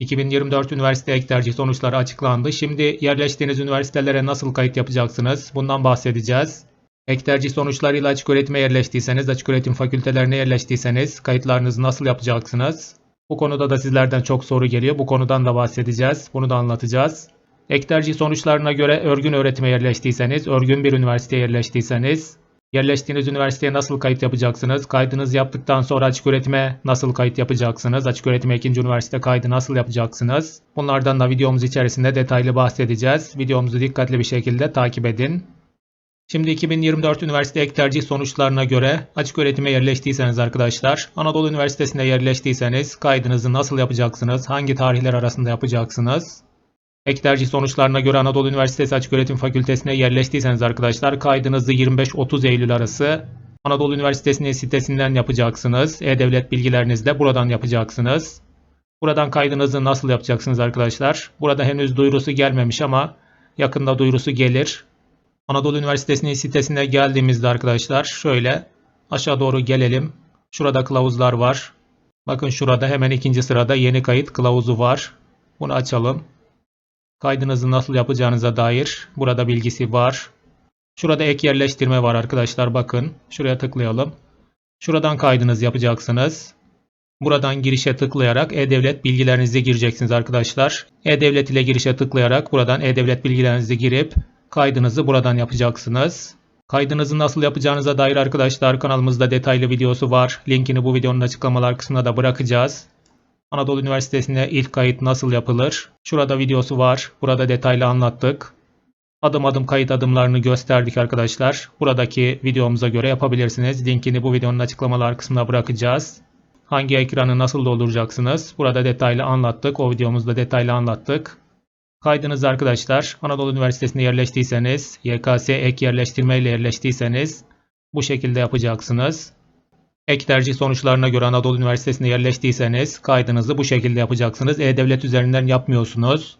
2024 üniversite ek tercih sonuçları açıklandı. Şimdi yerleştiğiniz üniversitelere nasıl kayıt yapacaksınız? Bundan bahsedeceğiz. Ek tercih sonuçlarıyla açık öğretime yerleştiyseniz, açık öğretim fakültelerine yerleştiyseniz kayıtlarınızı nasıl yapacaksınız? Bu konuda da sizlerden çok soru geliyor. Bu konudan da bahsedeceğiz. Bunu da anlatacağız. Ek tercih sonuçlarına göre örgün öğretime yerleştiyseniz, örgün bir üniversiteye yerleştiyseniz, yerleştiğiniz üniversiteye nasıl kayıt yapacaksınız? Kaydınızı yaptıktan sonra açık öğretime nasıl kayıt yapacaksınız? Açık öğretime ikinci üniversite kaydı nasıl yapacaksınız? Bunlardan da videomuz içerisinde detaylı bahsedeceğiz. Videomuzu dikkatli bir şekilde takip edin. Şimdi 2024 üniversite ek tercih sonuçlarına göre açık öğretime yerleştiyseniz arkadaşlar, Anadolu Üniversitesi'ne yerleştiyseniz kaydınızı nasıl yapacaksınız? Hangi tarihler arasında yapacaksınız? Ek tercih sonuçlarına göre Anadolu Üniversitesi Açık Öğretim Fakültesine yerleştiyseniz arkadaşlar kaydınızı 25-30 Eylül arası Anadolu Üniversitesi'nin sitesinden yapacaksınız. E-Devlet bilgilerinizle buradan yapacaksınız. Buradan kaydınızı nasıl yapacaksınız arkadaşlar? Burada henüz duyurusu gelmemiş ama yakında duyurusu gelir. Anadolu Üniversitesi'nin sitesine geldiğimizde arkadaşlar şöyle aşağı doğru gelelim. Şurada kılavuzlar var. Bakın şurada hemen ikinci sırada yeni kayıt kılavuzu var. Bunu açalım. Kaydınızı nasıl yapacağınıza dair burada bilgisi var. Şurada ek yerleştirme var arkadaşlar bakın. Şuraya tıklayalım. Şuradan kaydınızı yapacaksınız. Buradan girişe tıklayarak e-devlet bilgilerinizi gireceksiniz arkadaşlar. E-devlet ile girişe tıklayarak buradan e-devlet bilgilerinizi girip kaydınızı buradan yapacaksınız. Kaydınızı nasıl yapacağınıza dair arkadaşlar kanalımızda detaylı videosu var. Linkini bu videonun açıklamalar kısmına da bırakacağız. Anadolu Üniversitesi'ne ilk kayıt nasıl yapılır? Şurada videosu var. Burada detaylı anlattık. Adım adım kayıt adımlarını gösterdik arkadaşlar. Buradaki videomuza göre yapabilirsiniz. Linkini bu videonun açıklamalar kısmına bırakacağız. Hangi ekranı nasıl dolduracaksınız? Burada detaylı anlattık. O videomuzda detaylı anlattık. Kaydınız arkadaşlar Anadolu Üniversitesi'ne yerleştiyseniz, YKS ek yerleştirme ile yerleştiyseniz bu şekilde yapacaksınız. Ek tercih sonuçlarına göre Anadolu Üniversitesi'ne yerleştiyseniz kaydınızı bu şekilde yapacaksınız. E-Devlet üzerinden yapmıyorsunuz.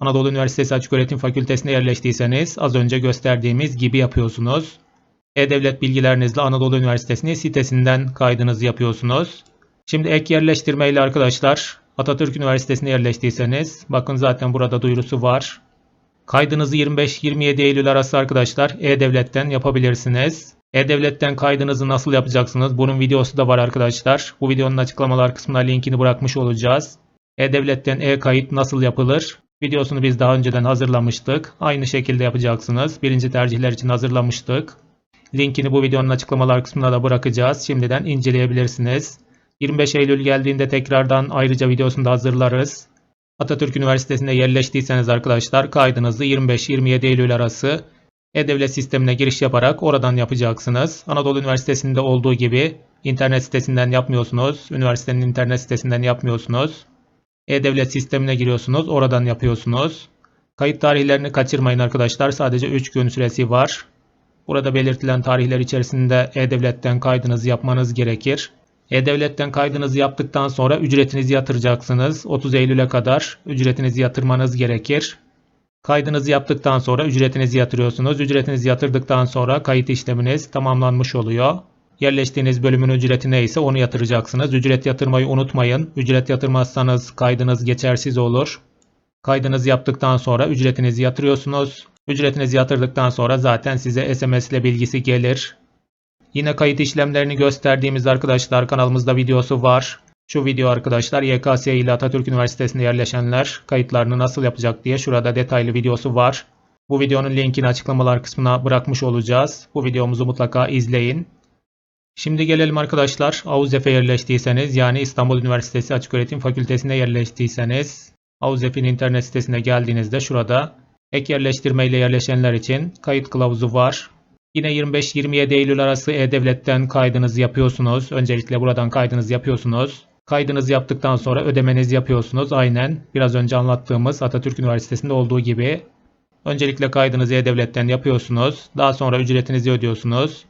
Anadolu Üniversitesi Açıköğretim Fakültesine yerleştiyseniz az önce gösterdiğimiz gibi yapıyorsunuz. E-Devlet bilgilerinizle Anadolu Üniversitesi'nin sitesinden kaydınızı yapıyorsunuz. Şimdi ek yerleştirme ile arkadaşlar Atatürk Üniversitesi'ne yerleştiyseniz bakın zaten burada duyurusu var. Kaydınızı 25-27 Eylül arası arkadaşlar E-Devlet'ten yapabilirsiniz. E-Devlet'ten kaydınızı nasıl yapacaksınız? Bunun videosu da var arkadaşlar. Bu videonun açıklamalar kısmına linkini bırakmış olacağız. E-Devlet'ten e-kayıt nasıl yapılır? Videosunu biz daha önceden hazırlamıştık. Aynı şekilde yapacaksınız. Birinci tercihler için hazırlamıştık. Linkini bu videonun açıklamalar kısmına da bırakacağız. Şimdiden inceleyebilirsiniz. 25 Eylül geldiğinde tekrardan ayrıca videosunu da hazırlarız. Atatürk Üniversitesi'nde yerleştiyseniz arkadaşlar kaydınızı 25-27 Eylül arası e-Devlet sistemine giriş yaparak oradan yapacaksınız. Anadolu Üniversitesi'nde olduğu gibi internet sitesinden yapmıyorsunuz. Üniversitenin internet sitesinden yapmıyorsunuz. E-Devlet sistemine giriyorsunuz. Oradan yapıyorsunuz. Kayıt tarihlerini kaçırmayın arkadaşlar. Sadece 3 gün süresi var. Burada belirtilen tarihler içerisinde E-Devlet'ten kaydınızı yapmanız gerekir. E-Devlet'ten kaydınızı yaptıktan sonra ücretinizi yatıracaksınız. 30 Eylül'e kadar ücretinizi yatırmanız gerekir. Kaydınızı yaptıktan sonra ücretinizi yatırıyorsunuz. Ücretinizi yatırdıktan sonra kayıt işleminiz tamamlanmış oluyor. Yerleştiğiniz bölümün ücreti neyse onu yatıracaksınız. Ücret yatırmayı unutmayın. Ücret yatırmazsanız kaydınız geçersiz olur. Kaydınızı yaptıktan sonra ücretinizi yatırıyorsunuz. Ücretinizi yatırdıktan sonra zaten size SMS ile bilgisi gelir. Yine kayıt işlemlerini gösterdiğimiz arkadaşlar kanalımızda videosu var. Şu video arkadaşlar YKS ile Atatürk Üniversitesi'nde yerleşenler kayıtlarını nasıl yapacak diye şurada detaylı videosu var. Bu videonun linkini açıklamalar kısmına bırakmış olacağız. Bu videomuzu mutlaka izleyin. Şimdi gelelim arkadaşlar AUZEF'e yerleştiyseniz yani İstanbul Üniversitesi Açıköğretim Fakültesi'ne yerleştiyseniz AUZEF'in internet sitesine geldiğinizde şurada ek yerleştirme ile yerleşenler için kayıt kılavuzu var. Yine 25-27 Eylül arası E-Devlet'ten kaydınızı yapıyorsunuz. Öncelikle buradan kaydınızı yapıyorsunuz. Kaydınızı yaptıktan sonra ödemenizi yapıyorsunuz. Aynen biraz önce anlattığımız Atatürk Üniversitesi'nde olduğu gibi. Öncelikle kaydınızı E-Devlet'ten yapıyorsunuz. Daha sonra ücretinizi ödüyorsunuz.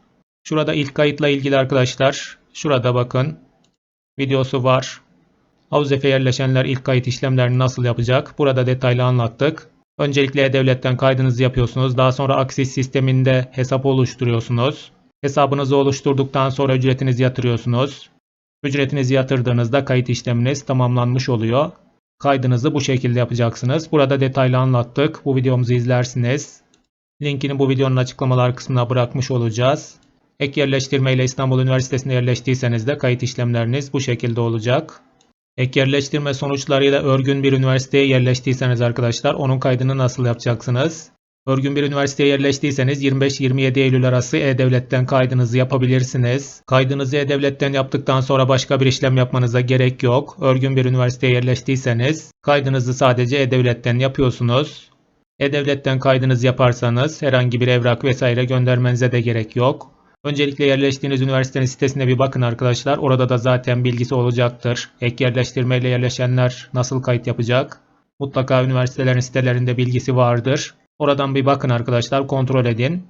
Şurada ilk kayıtla ilgili arkadaşlar. Şurada bakın. Videosu var. Havuzef'e yerleşenler ilk kayıt işlemlerini nasıl yapacak? Burada detaylı anlattık. Öncelikle E-Devlet'ten kaydınızı yapıyorsunuz. Daha sonra Aksis sisteminde hesap oluşturuyorsunuz. Hesabınızı oluşturduktan sonra ücretinizi yatırıyorsunuz. Ücretinizi yatırdığınızda kayıt işleminiz tamamlanmış oluyor. Kaydınızı bu şekilde yapacaksınız. Burada detaylı anlattık. Bu videomuzu izlersiniz. Linkini bu videonun açıklamalar kısmına bırakmış olacağız. Ek yerleştirme ile İstanbul Üniversitesi'ne yerleştiyseniz de kayıt işlemleriniz bu şekilde olacak. Ek yerleştirme sonuçlarıyla örgün bir üniversiteye yerleştiyseniz arkadaşlar onun kaydını nasıl yapacaksınız? Örgün bir üniversiteye yerleştiyseniz 25-27 Eylül arası E-Devlet'ten kaydınızı yapabilirsiniz. Kaydınızı E-Devlet'ten yaptıktan sonra başka bir işlem yapmanıza gerek yok. Örgün bir üniversiteye yerleştiyseniz kaydınızı sadece E-Devlet'ten yapıyorsunuz. E-Devlet'ten kaydınızı yaparsanız herhangi bir evrak vesaire göndermenize de gerek yok. Öncelikle yerleştiğiniz üniversitenin sitesine bir bakın arkadaşlar. Orada da zaten bilgisi olacaktır. Ek yerleştirmeyle yerleşenler nasıl kayıt yapacak? Mutlaka üniversitelerin sitelerinde bilgisi vardır. Oradan bir bakın arkadaşlar kontrol edin.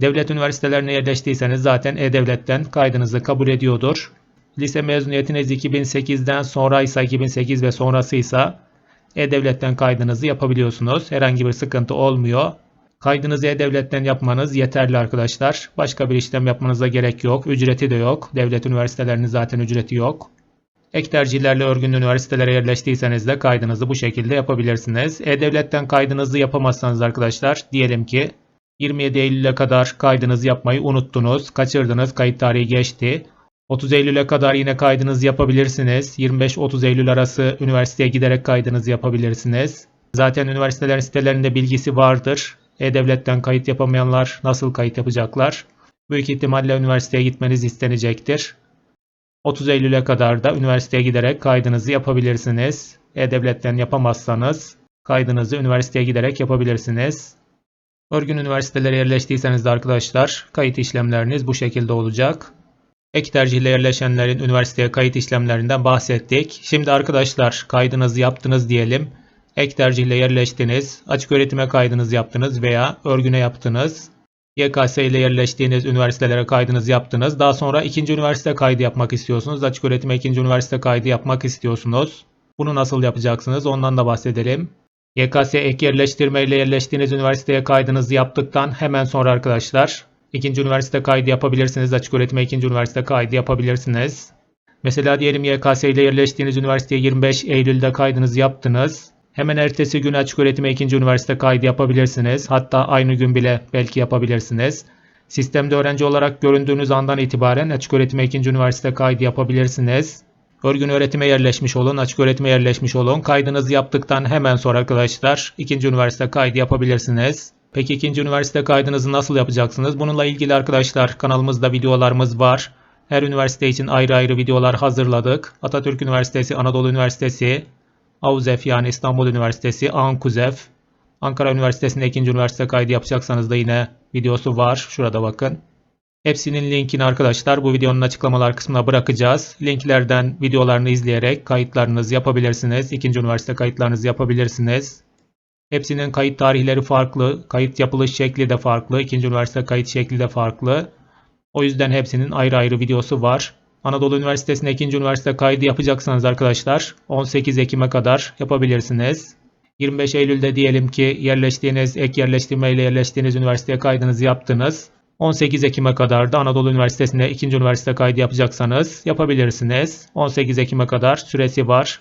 Devlet üniversitelerine yerleştiyseniz zaten E-Devlet'ten kaydınızı kabul ediyordur. Lise mezuniyetiniz 2008'den sonraysa 2008 ve sonrasıysa E-Devlet'ten kaydınızı yapabiliyorsunuz. Herhangi bir sıkıntı olmuyor. Kaydınızı E-Devlet'ten yapmanız yeterli arkadaşlar. Başka bir işlem yapmanıza gerek yok. Ücreti de yok. Devlet üniversitelerinin zaten ücreti yok. Ek tercihlerle örgün üniversitelere yerleştiyseniz de kaydınızı bu şekilde yapabilirsiniz. E-Devlet'ten kaydınızı yapamazsanız arkadaşlar diyelim ki 27 Eylül'e kadar kaydınızı yapmayı unuttunuz, kaçırdınız, kayıt tarihi geçti. 30 Eylül'e kadar yine kaydınızı yapabilirsiniz. 25-30 Eylül arası üniversiteye giderek kaydınızı yapabilirsiniz. Zaten üniversitelerin sitelerinde bilgisi vardır. E-Devlet'ten kayıt yapamayanlar nasıl kayıt yapacaklar? Büyük ihtimalle üniversiteye gitmeniz istenecektir. 30 Eylül'e kadar da üniversiteye giderek kaydınızı yapabilirsiniz. E-Devlet'ten yapamazsanız kaydınızı üniversiteye giderek yapabilirsiniz. Örgün üniversitelere yerleştiyseniz de arkadaşlar kayıt işlemleriniz bu şekilde olacak. Ek tercihle yerleşenlerin üniversiteye kayıt işlemlerinden bahsettik. Şimdi arkadaşlar kaydınızı yaptınız diyelim. Ek tercihle yerleştiniz, açık öğretime kaydınızı yaptınız veya örgüne yaptınız. YKS ile yerleştiğiniz üniversitelere kaydınızı yaptınız. Daha sonra ikinci üniversite kaydı yapmak istiyorsunuz. Açık öğretime ikinci üniversite kaydı yapmak istiyorsunuz. Bunu nasıl yapacaksınız? Ondan da bahsedelim. YKS ek yerleştirme ile yerleştiğiniz üniversiteye kaydınızı yaptıktan hemen sonra arkadaşlar ikinci üniversite kaydı yapabilirsiniz. Açık öğretime ikinci üniversite kaydı yapabilirsiniz. Mesela diyelim YKS ile yerleştiğiniz üniversiteye 25 Eylül'de kaydınızı yaptınız. Hemen ertesi gün açık öğretime ikinci üniversite kaydı yapabilirsiniz. Hatta aynı gün bile belki yapabilirsiniz. Sistemde öğrenci olarak göründüğünüz andan itibaren açık öğretime ikinci üniversite kaydı yapabilirsiniz. Örgün öğretime yerleşmiş olun, açık öğretime yerleşmiş olun. Kaydınızı yaptıktan hemen sonra arkadaşlar ikinci üniversite kaydı yapabilirsiniz. Peki ikinci üniversite kaydınızı nasıl yapacaksınız? Bununla ilgili arkadaşlar kanalımızda videolarımız var. Her üniversite için ayrı ayrı videolar hazırladık. Atatürk Üniversitesi, Anadolu Üniversitesi, AUZEF yani İstanbul Üniversitesi, ANKUZEF, Ankara Üniversitesi'nde ikinci üniversite kaydı yapacaksanız da yine videosu var. Şurada bakın. Hepsinin linkini arkadaşlar bu videonun açıklamalar kısmına bırakacağız. Linklerden videolarını izleyerek kayıtlarınızı yapabilirsiniz. İkinci üniversite kayıtlarınızı yapabilirsiniz. Hepsinin kayıt tarihleri farklı. Kayıt yapılış şekli de farklı. İkinci üniversite kayıt şekli de farklı. O yüzden hepsinin ayrı ayrı videosu var. Anadolu Üniversitesi'nde ikinci üniversite kaydı yapacaksanız arkadaşlar 18 Ekim'e kadar yapabilirsiniz. 25 Eylül'de diyelim ki yerleştiğiniz, ek yerleştirme ile yerleştiğiniz üniversiteye kaydınızı yaptınız. 18 Ekim'e kadar da Anadolu Üniversitesi'nde ikinci üniversite kaydı yapacaksanız yapabilirsiniz. 18 Ekim'e kadar süresi var.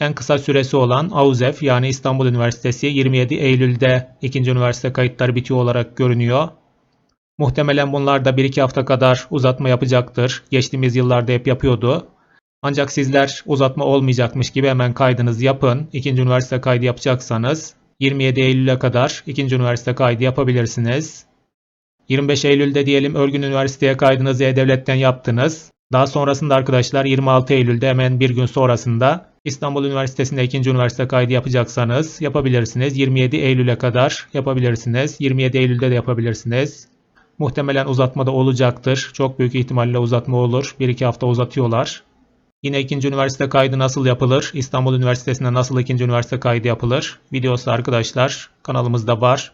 En kısa süresi olan AUZEF yani İstanbul Üniversitesi 27 Eylül'de ikinci üniversite kayıtları bitiyor olarak görünüyor. Muhtemelen bunlar da 1-2 hafta kadar uzatma yapacaktır. Geçtiğimiz yıllarda hep yapıyordu. Ancak sizler uzatma olmayacakmış gibi hemen kaydınızı yapın. İkinci üniversite kaydı yapacaksanız 27 Eylül'e kadar ikinci üniversite kaydı yapabilirsiniz. 25 Eylül'de diyelim Örgün Üniversiteye kaydınızı E-Devlet'ten yaptınız. Daha sonrasında arkadaşlar 26 Eylül'de hemen bir gün sonrasında İstanbul Üniversitesi'nde ikinci üniversite kaydı yapacaksanız yapabilirsiniz. 27 Eylül'e kadar yapabilirsiniz. 27 Eylül'de de yapabilirsiniz. Muhtemelen uzatma da olacaktır. Çok büyük ihtimalle uzatma olur. 1-2 hafta uzatıyorlar. Yine ikinci üniversite kaydı nasıl yapılır? İstanbul Üniversitesi'nde nasıl ikinci üniversite kaydı yapılır? Videosu arkadaşlar kanalımızda var.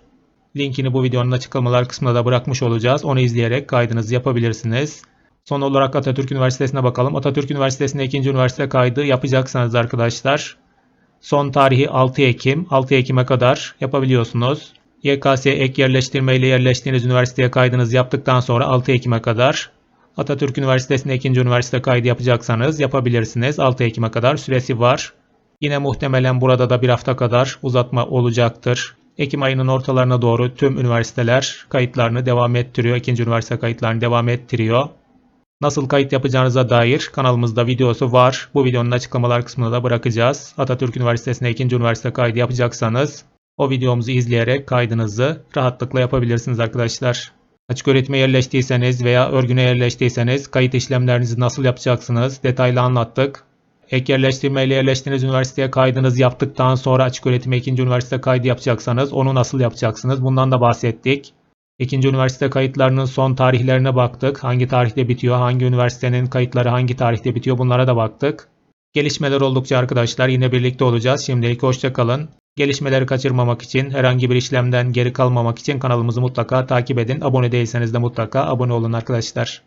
Linkini bu videonun açıklamalar kısmına da bırakmış olacağız. Onu izleyerek kaydınızı yapabilirsiniz. Son olarak Atatürk Üniversitesi'ne bakalım. Atatürk Üniversitesi'nde ikinci üniversite kaydı yapacaksanız arkadaşlar son tarihi 6 Ekim. 6 Ekim'e kadar yapabiliyorsunuz. YKS ek yerleştirme ile yerleştiğiniz üniversiteye kaydınızı yaptıktan sonra 6 Ekim'e kadar Atatürk Üniversitesi'nde ikinci üniversite kaydı yapacaksanız yapabilirsiniz. 6 Ekim'e kadar süresi var. Yine muhtemelen burada da bir hafta kadar uzatma olacaktır. Ekim ayının ortalarına doğru tüm üniversiteler kayıtlarını devam ettiriyor. İkinci üniversite kayıtlarını devam ettiriyor. Nasıl kayıt yapacağınıza dair kanalımızda videosu var. Bu videonun açıklamalar kısmına da bırakacağız. Atatürk Üniversitesi'ne ikinci üniversite kaydı yapacaksanız o videomuzu izleyerek kaydınızı rahatlıkla yapabilirsiniz arkadaşlar. Açık öğretime yerleştiyseniz veya örgüne yerleştiyseniz kayıt işlemlerinizi nasıl yapacaksınız detaylı anlattık. Ek yerleştirme ile yerleştiğiniz üniversiteye kaydınızı yaptıktan sonra açık öğretime ikinci üniversite kaydı yapacaksanız onu nasıl yapacaksınız bundan da bahsettik. İkinci üniversite kayıtlarının son tarihlerine baktık. Hangi tarihte bitiyor, hangi üniversitenin kayıtları hangi tarihte bitiyor bunlara da baktık. Gelişmeler oldukça arkadaşlar yine birlikte olacağız. Şimdilik hoşça kalın. Gelişmeleri kaçırmamak için, herhangi bir işlemden geri kalmamak için kanalımızı mutlaka takip edin. Abone değilseniz de mutlaka abone olun arkadaşlar.